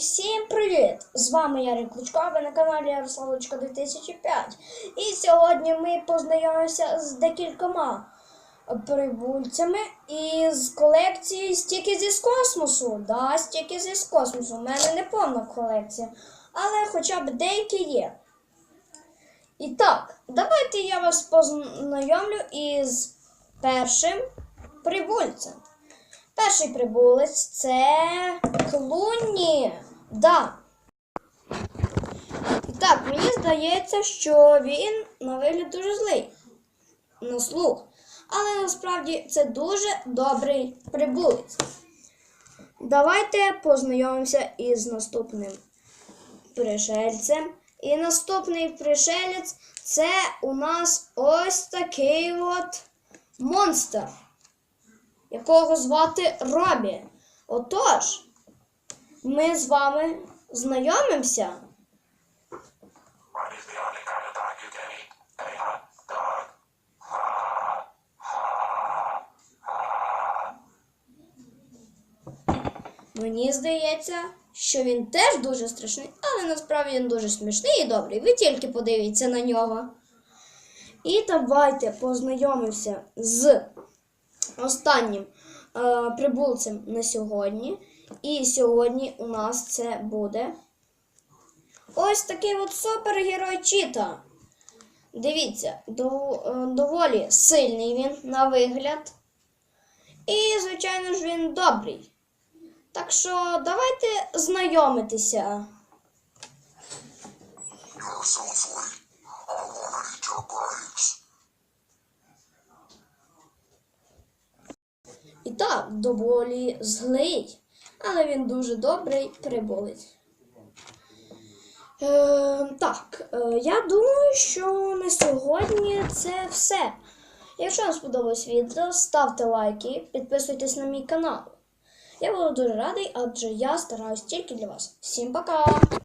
всім привіт! З вами Ярик Кличко, ви на каналі Ярославочка 2005. І сьогодні ми познайомимося з декількома прибульцями із колекції стіки зі космосу. Да, стіки зі космосу. У мене не повна колекція, але хоча б деякі є. І так, давайте я вас познайомлю із першим прибульцем. Перший прибулець це Клуні. Да. І так, мені здається, що він на вигляд дуже злий на слух. Але насправді це дуже добрий прибулець. Давайте познайомимося із наступним пришельцем. І наступний пришелець це у нас ось такий от монстр якого звати Робі. Отож, ми з вами знайомимося. Мені здається, що він теж дуже страшний, але насправді він дуже смішний і добрий. Ви тільки подивіться на нього. І давайте познайомимося з останнім е, прибулцем на сьогодні. І сьогодні у нас це буде ось такий от супергерой Чіта. Дивіться, е, доволі сильний він на вигляд. І, звичайно ж, він добрий. Так що давайте знайомитися. І так, доволі злий, але він дуже добрий прибулець. Е, так, е, я думаю, що на сьогодні це все. Якщо вам сподобалось відео, ставте лайки, підписуйтесь на мій канал. Я буду дуже радий, адже я стараюсь тільки для вас. Всім пока!